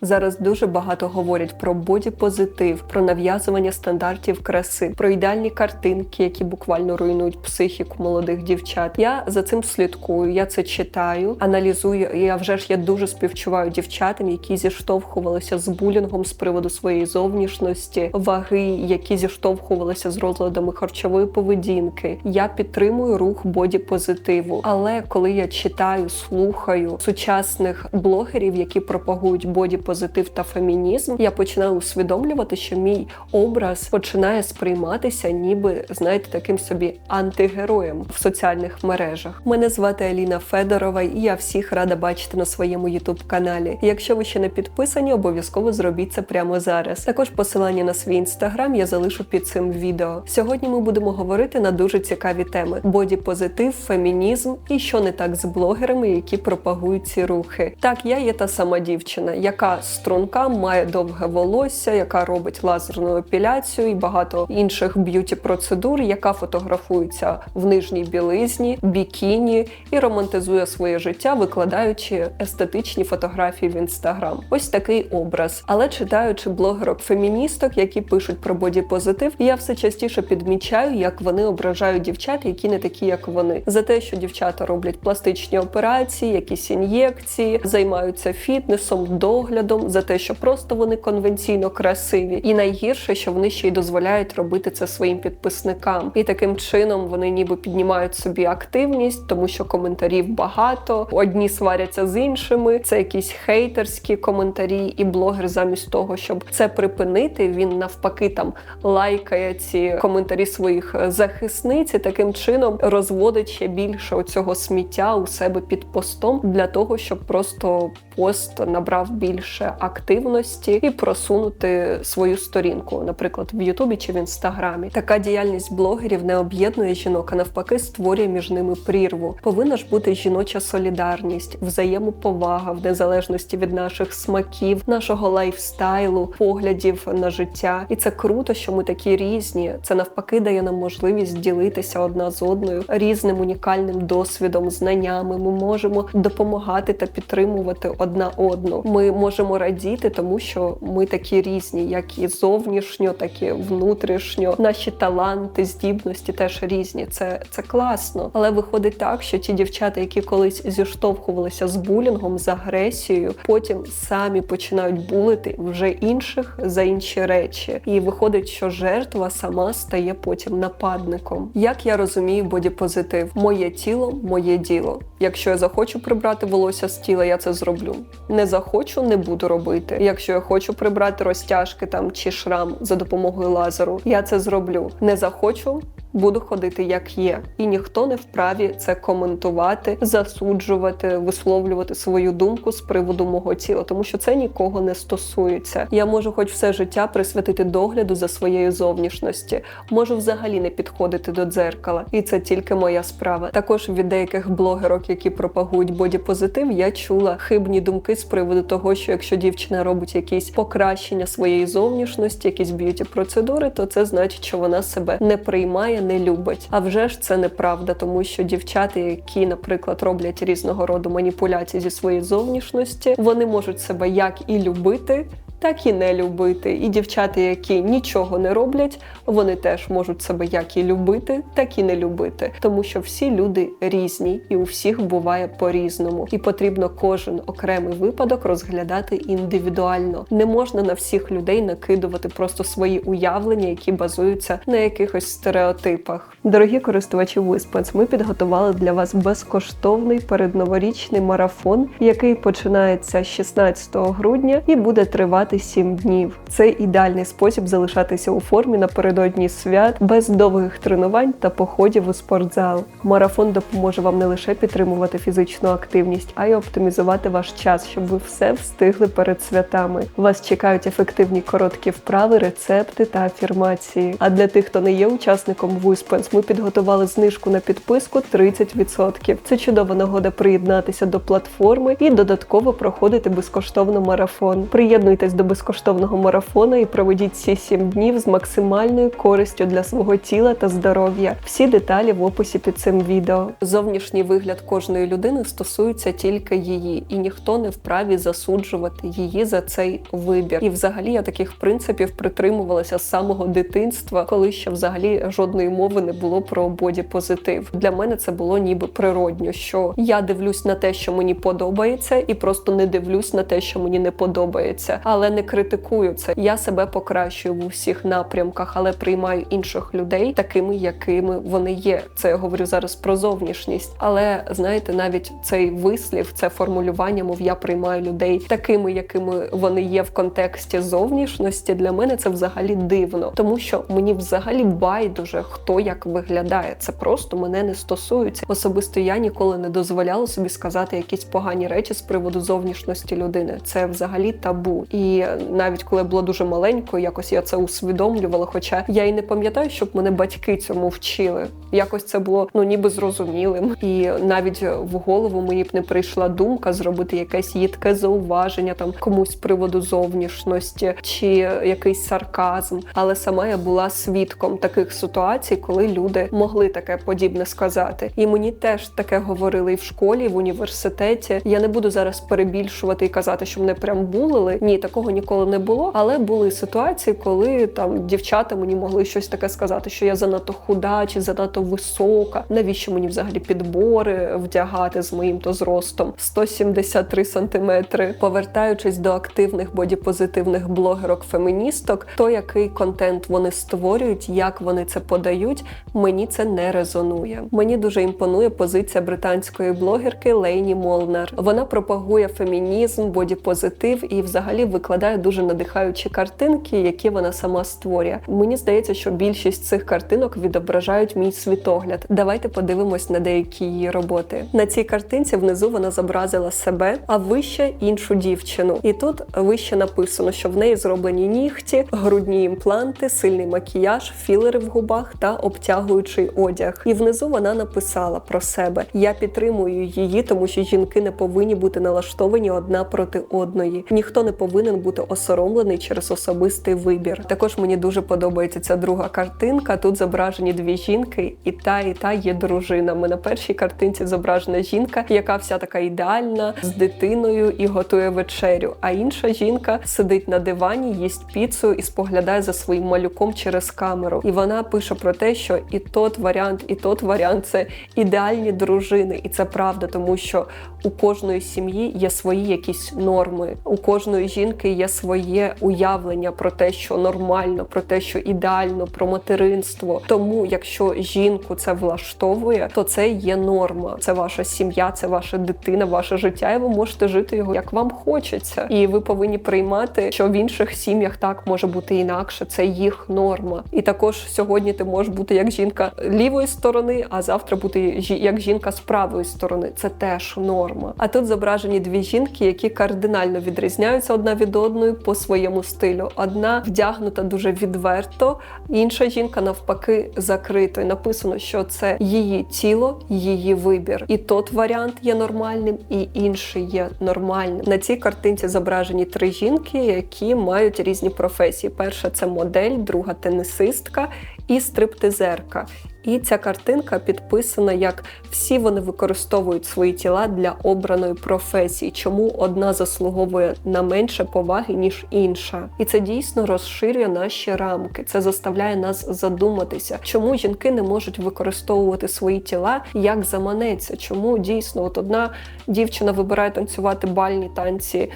Зараз дуже багато говорять про бодіпозитив, про нав'язування стандартів краси, про ідеальні картинки, які буквально руйнують психіку молодих дівчат. Я за цим слідкую, я це читаю, аналізую. Я вже ж я дуже співчуваю дівчатам, які зіштовхувалися з булінгом з приводу своєї зовнішності, ваги, які зіштовхувалися з розладами харчової поведінки. Я підтримую рух бодіпозитиву. Але коли я читаю, слухаю сучасних блогерів, які пропагують боді позитив та фемінізм, я починаю усвідомлювати, що мій образ починає сприйматися, ніби знаєте, таким собі антигероєм в соціальних мережах. Мене звати Аліна Федорова, і я всіх рада бачити на своєму ютуб каналі. Якщо ви ще не підписані, обов'язково зробіть це прямо зараз. Також посилання на свій інстаграм я залишу під цим відео. Сьогодні ми будемо говорити на дуже цікаві теми: боді-позитив, фемінізм і що не так з блогерами, які пропагують ці рухи. Так, я є та сама дівчина, яка струнка, має довге волосся, яка робить лазерну епіляцію і багато інших б'юті процедур, яка фотографується в нижній білизні, бікіні і романтизує своє життя, викладаючи естетичні фотографії в інстаграм. Ось такий образ. Але читаючи блогерок феміністок, які пишуть про бодіпозитив, я все частіше підмічаю, як вони ображають дівчат, які не такі, як вони, за те, що дівчата роблять пластичні операції, якісь ін'єкції, займаються фітнесом, доглядом, за те, що просто вони конвенційно красиві, і найгірше, що вони ще й дозволяють робити це своїм підписникам, і таким чином вони ніби піднімають собі активність, тому що коментарів багато. Одні сваряться з іншими. Це якісь хейтерські коментарі, і блогер, замість того, щоб це припинити, він навпаки там лайкає ці коментарі своїх захисниць і таким чином розводить ще більше оцього сміття у себе під постом для того, щоб просто пост набрав більше активності і просунути свою сторінку, наприклад, в Ютубі чи в інстаграмі. Така діяльність блогерів не об'єднує жінок, а навпаки, створює між ними прірву. Повинна ж бути жіноча солідарність, взаємоповага в незалежності від наших смаків, нашого лайфстайлу, поглядів на життя. І це круто, що ми такі різні. Це навпаки дає нам можливість ділитися одна з одною різним унікальним досвідом, знаннями. Ми можемо допомагати та підтримувати одна одну. Ми можемо радіти, тому що ми такі різні, як і зовнішньо, так і внутрішньо. Наші таланти, здібності теж різні. Це, це класно. Але виходить так, що ті дівчата, які колись зіштовхувалися з булінгом, з агресією, потім самі починають булити вже інших за інші речі. І виходить, що жертва сама стає потім нападником. Як я розумію, бодіпозитив, моє тіло, моє діло. Якщо я захочу прибрати волосся з тіла, я це зроблю. Не захочу, не буду робити. Якщо я хочу прибрати розтяжки там чи шрам за допомогою лазеру, я це зроблю. Не захочу. Буду ходити як є, і ніхто не вправі це коментувати, засуджувати, висловлювати свою думку з приводу мого тіла, тому що це нікого не стосується. Я можу, хоч все життя, присвятити догляду за своєю зовнішності, можу взагалі не підходити до дзеркала, і це тільки моя справа. Також від деяких блогерок, які пропагують бодіпозитив, я чула хибні думки з приводу того, що якщо дівчина робить якісь покращення своєї зовнішності, якісь б'юті процедури, то це значить, що вона себе не приймає не любить. А вже ж це неправда, тому що дівчата, які, наприклад, роблять різного роду маніпуляції зі своєї зовнішності, вони можуть себе як і любити. Так і не любити. І дівчата, які нічого не роблять, вони теж можуть себе як і любити, так і не любити. Тому що всі люди різні, і у всіх буває по-різному. І потрібно кожен окремий випадок розглядати індивідуально. Не можна на всіх людей накидувати просто свої уявлення, які базуються на якихось стереотипах. Дорогі користувачі Виспенс, ми підготували для вас безкоштовний передноворічний марафон, який починається 16 грудня і буде тривати 7 днів. Це ідеальний спосіб залишатися у формі напередодні свят без довгих тренувань та походів у спортзал. Марафон допоможе вам не лише підтримувати фізичну активність, а й оптимізувати ваш час, щоб ви все встигли перед святами. Вас чекають ефективні короткі вправи, рецепти та афірмації. А для тих, хто не є учасником Виспенс, ми підготували знижку на підписку 30%. Це чудова нагода приєднатися до платформи і додатково проходити безкоштовно марафон. Приєднуйтесь до безкоштовного марафону і проведіть ці 7 днів з максимальною користю для свого тіла та здоров'я. Всі деталі в описі під цим відео. Зовнішній вигляд кожної людини стосується тільки її, і ніхто не вправі засуджувати її за цей вибір. І взагалі я таких принципів притримувалася з самого дитинства, коли ще взагалі жодної мови не було про боді-позитив. Для мене це було ніби природньо, що я дивлюсь на те, що мені подобається, і просто не дивлюсь на те, що мені не подобається, але не критикую це. Я себе покращую в усіх напрямках, але приймаю інших людей такими, якими вони є. Це я говорю зараз про зовнішність. Але знаєте, навіть цей вислів, це формулювання, мов я приймаю людей такими, якими вони є в контексті зовнішності. Для мене це взагалі дивно, тому що мені взагалі байдуже хто як виглядає. Це просто мене не стосується. Особисто я ніколи не дозволяла собі сказати якісь погані речі з приводу зовнішності людини. Це взагалі табу. І навіть коли я була дуже маленькою, якось я це усвідомлювала. Хоча я і не пам'ятаю, щоб мене батьки цьому вчили. Якось це було ну ніби зрозумілим, і навіть в голову мені б не прийшла думка зробити якесь їдке зауваження там комусь з приводу зовнішності чи якийсь сарказм. Але сама я була свідком таких ситуацій, коли люди могли таке подібне сказати. І мені теж таке говорили і в школі, і в університеті. Я не буду зараз перебільшувати і казати, що мене прям булили. Ні, такого ніколи не було. Але були ситуації, коли там дівчата мені могли щось таке сказати, що я занадто худа чи занадто висока. Навіщо мені взагалі підбори вдягати з моїм то зростом 173 сантиметри. Повертаючись до активних бодіпозитивних блогерок-феміністок, то який контент вони створюють, як вони це подають, мені це не резонує. Мені дуже імпонує позиція британської блогерки Лейні Молнер. Вона пропагує фемінізм, бодіпозитив і, взагалі, викладає дуже надихаючі картинки, які вона сама створює. Мені здається, що більшість цих картинок відображають мій світогляд. Давайте подивимось на деякі її роботи. На цій картинці внизу вона зобразила себе, а вище іншу дівчину. І тут вище написано, що в неї зроблені нігті, грудні імпланти, сильний макіяж, філери в губах та обтягуючий одяг. І внизу вона написала про себе: Я підтримую її, тому що жінки не повинні бути налаштовані одна проти одної. Ніхто не повинен бути осоромлений через особистий вибір. Також мені дуже подобається ця друга картинка. Тут зображені дві жінки, і та, і та є дружинами. На першій картинці зображена жінка, яка вся така ідеальна з дитиною і готує вечерю. А інша жінка сидить на дивані, їсть піцу і споглядає за своїм малюком через камеру. І вона пише про те, що і тот варіант, і тот варіант це ідеальні дружини, і це правда, тому що у кожної сім'ї є свої якісь норми. У кожної жінки є своє уявлення про те, що нормально, про те, що ідеально, про материнство. Тому, якщо жінку це влаштовує, то це є норма. Це ваша сім'я, це ваша дитина, ваше життя, і ви можете жити його як вам хочеться. І ви повинні приймати, що в інших сім'ях так може бути інакше. Це їх норма. І також сьогодні ти можеш бути як жінка лівої сторони, а завтра бути як жінка з правої сторони. Це теж норма. А тут зображені дві жінки, які кардинально відрізняються одна від одної по своєму стилю. Одна вдягнута дуже відверто, інша жінка навпаки закрита. І написано, що це її тіло, її вибір. І тот варіант є нормальним, і інший є нормальним. На цій картинці зображені три жінки, які мають різні професії. Перша це модель, друга тенісистка і стриптизерка. І ця картинка підписана як всі вони використовують свої тіла для обраної професії, чому одна заслуговує на менше поваги ніж інша, і це дійсно розширює наші рамки. Це заставляє нас задуматися, чому жінки не можуть використовувати свої тіла як заманеться. Чому дійсно от одна дівчина вибирає танцювати бальні танці.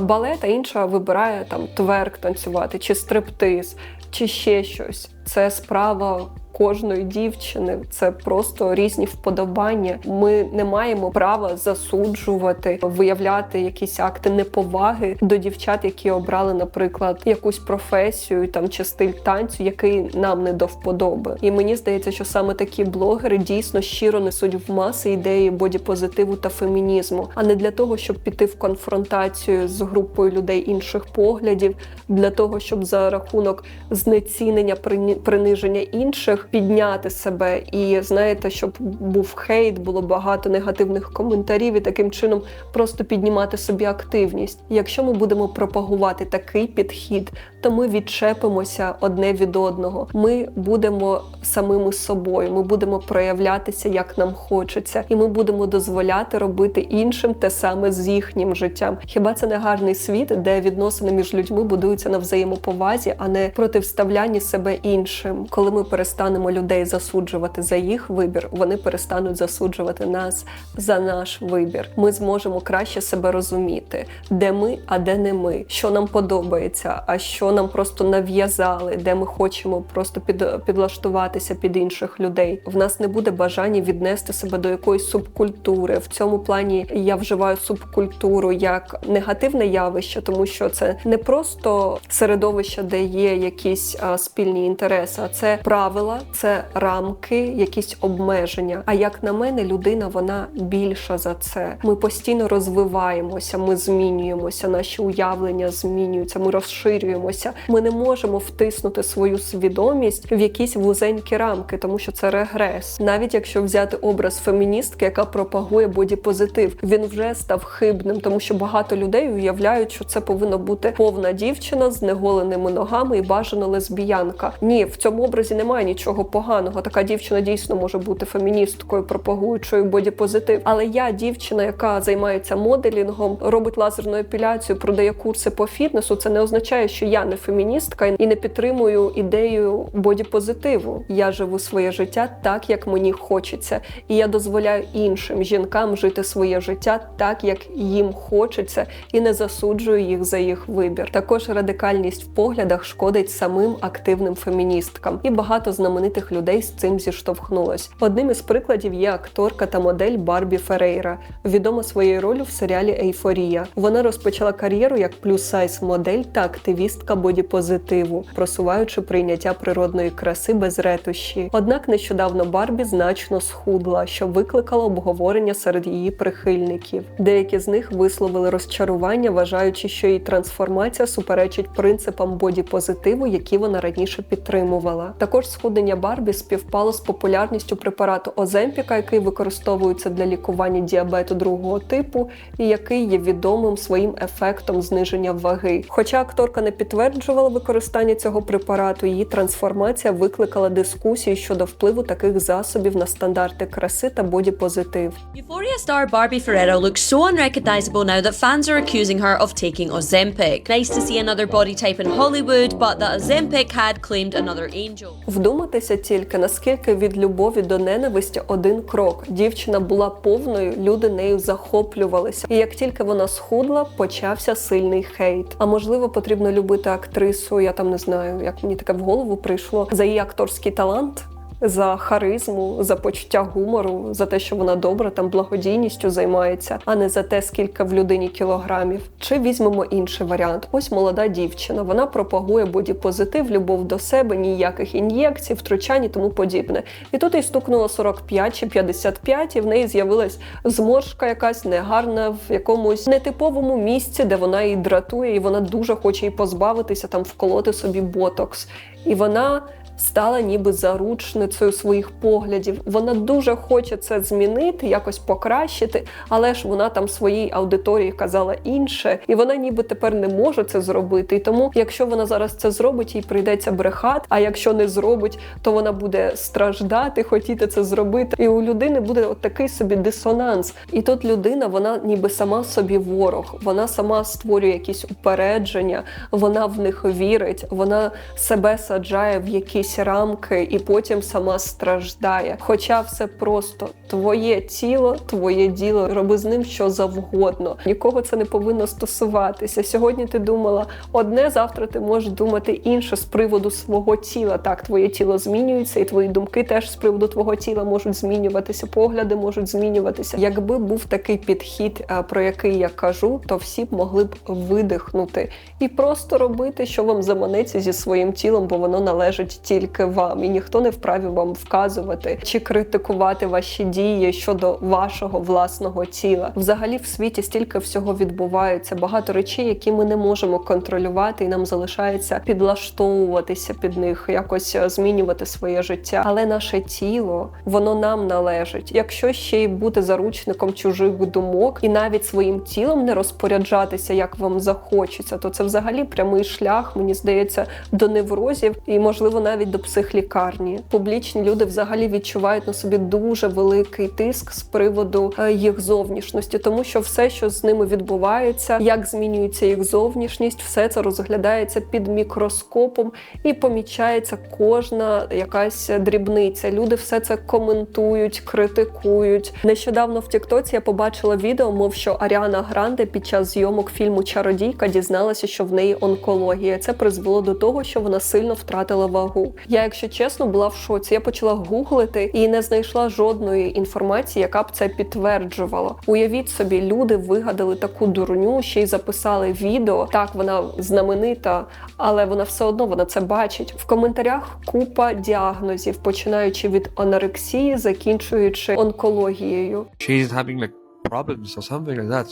Балет, а інша вибирає там тверк танцювати, чи стриптиз, чи ще щось. Це справа кожної дівчини. Це просто різні вподобання. Ми не маємо права засуджувати, виявляти якісь акти неповаги до дівчат, які обрали, наприклад, якусь професію там чи стиль танцю, який нам не до вподоби. І мені здається, що саме такі блогери дійсно щиро несуть в маси ідеї бодіпозитиву та фемінізму, а не для того, щоб піти в конфронтацію з групою людей інших поглядів, для того, щоб за рахунок знецінення приниження інших підняти себе. І знаєте, щоб був хейт, було багато негативних коментарів, і таким чином просто піднімати собі активність. Якщо ми будемо пропагувати такий підхід, то ми відчепимося одне від одного. Ми будемо самими собою, ми будемо проявлятися як нам хочеться, і ми будемо дозволяти робити іншим те саме з їхнім життям. Хіба це не гарний світ, де відносини між людьми будуються на взаємоповазі, а не противставлянні себе іншим? Коли ми перестанемо людей засуджувати за їх вибір, вони перестануть засуджувати нас за наш вибір. Ми зможемо краще себе розуміти, де ми, а де не ми, що нам подобається, а що нам просто нав'язали, де ми хочемо просто під, підлаштуватися під інших людей. В нас не буде бажання віднести себе до якоїсь субкультури. В цьому плані я вживаю субкультуру як негативне явище, тому що це не просто середовище, де є якісь а, спільні інтереси, а це правила, це рамки, якісь обмеження. А як на мене, людина вона більша за це. Ми постійно розвиваємося, ми змінюємося, наші уявлення змінюються, ми розширюємося. Ми не можемо втиснути свою свідомість в якісь вузенькі рамки, тому що це регрес. Навіть якщо взяти образ феміністки, яка пропагує бодіпозитив, він вже став хибним, тому що багато людей уявляють, що це повинна бути повна дівчина з неголеними ногами і бажано лесбіянка. Ні, в цьому образі немає нічого поганого. Така дівчина дійсно може бути феміністкою, пропагуючою бодіпозитив. Але я дівчина, яка займається моделінгом, робить лазерну епіляцію, продає курси по фітнесу. Це не означає, що я не феміністка і не підтримую ідею бодіпозитиву. Я живу своє життя так, як мені хочеться, і я дозволяю іншим жінкам жити своє життя так, як їм хочеться, і не засуджую їх за їх вибір. Також радикальність в поглядах шкодить самим активним феміністкам, і багато знаменитих людей з цим зіштовхнулось. Одним із прикладів є акторка та модель Барбі Ферейра, відома своєю ролью в серіалі Ейфорія. Вона розпочала кар'єру як плюс-сайз модель та активістка бодіпозитиву, просуваючи прийняття природної краси без ретуші. Однак нещодавно Барбі значно схудла, що викликало обговорення серед її прихильників. Деякі з них висловили розчарування, вважаючи, що її трансформація суперечить принципам бодіпозитиву, які вона раніше підтримувала. Також схуднення Барбі співпало з популярністю препарату Оземпіка, який використовується для лікування діабету другого типу, і який є відомим своїм ефектом зниження ваги. Хоча акторка не підтверджувала використання цього препарату, її трансформація викликала дискусії щодо впливу таких засобів на стандарти краси та бодіпозитив. Euphoria star Barbie Ferrero looks so unrecognizable now that fans are accusing her of taking Ozempic. Nice to see another body type in Hollywood, but that Ozempic had claimed another angel. Вдуматися тільки наскільки від любові до ненависті один крок. Дівчина була повною, люди нею захоплювалися. І як тільки вона схудла, почався сильний хейт. А можливо, потрібно любити актрису. Я там не знаю, як мені таке в голову прийшло за її акторський талант. За харизму, за почуття гумору, за те, що вона добра, там благодійністю займається, а не за те, скільки в людині кілограмів. Чи візьмемо інший варіант? Ось молода дівчина. Вона пропагує бодіпозитив, любов до себе, ніяких ін'єкцій, втручань і тому подібне. І тут їй стукнуло 45 чи 55, і в неї з'явилась зморшка якась негарна в якомусь нетиповому місці, де вона її дратує, і вона дуже хоче її позбавитися, там вколоти собі ботокс. І вона стала ніби заручницею своїх поглядів. Вона дуже хоче це змінити, якось покращити, але ж вона там своїй аудиторії казала інше, і вона ніби тепер не може це зробити. І тому, якщо вона зараз це зробить, їй прийдеться брехати. А якщо не зробить, то вона буде страждати, хотіти це зробити. І у людини буде от такий собі дисонанс. І тут людина, вона ніби сама собі ворог, вона сама створює якісь упередження, вона в них вірить, вона себе саджає в якісь рамки і потім сама страждає. Хоча все просто твоє тіло, твоє діло, роби з ним що завгодно. Нікого це не повинно стосуватися. Сьогодні ти думала одне, завтра ти можеш думати інше з приводу свого тіла. Так, твоє тіло змінюється, і твої думки теж з приводу твого тіла можуть змінюватися, погляди можуть змінюватися. Якби був такий підхід, е, про який я кажу, то всі б могли б видихнути і просто робити, що вам заманеться зі своїм тілом, бо воно належить тільки вам, і ніхто не вправі вам вказувати чи критикувати ваші дії щодо вашого власного тіла. Взагалі, в світі стільки всього відбувається, багато речей, які ми не можемо контролювати, і нам залишається підлаштовуватися під них, якось е, змінювати своє життя. Але наше тіло воно нам належить. Якщо ще й бути заручником чужих думок і навіть своїм тілом не розпоряджатися, як вам захочеться, то це взагалі прямий шлях, мені здається, до неврозів і, можливо, навіть до психлікарні. Публічні люди взагалі відчувають на собі дуже великий тиск з приводу е, їх зовнішності, тому що все, що з ними відбувається, як змінюється їх зовнішність, все це розглядається під мікроскопом і помічається кожна якась дрібниця. Люди все це коментують, критикують. Нещодавно в Тіктоці я побачила відео, мов що Аріана Гранде під час зйомок фільму Чародійка дізналася, що в неї онкологія. Це призвело до того, що вона сильно втратила вагу. Я, якщо чесно, була в шоці. Я почала гуглити і не знайшла жодної інформації, яка б це підтверджувала. Уявіть собі, люди вигадали таку дурню, ще й записали відео. Так, вона знаменита, але вона все одно вона це бачить. В коментарях купа діагнозів, починаючи від анорексії, закінчуючи онкологією. She's having like problems or something like that.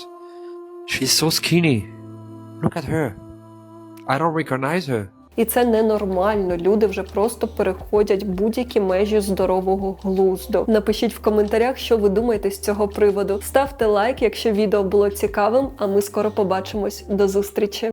She's so skinny. Look at her. I don't recognize her. І це ненормально. Люди вже просто переходять будь-які межі здорового глузду. Напишіть в коментарях, що ви думаєте з цього приводу. Ставте лайк, якщо відео було цікавим. А ми скоро побачимось. До зустрічі!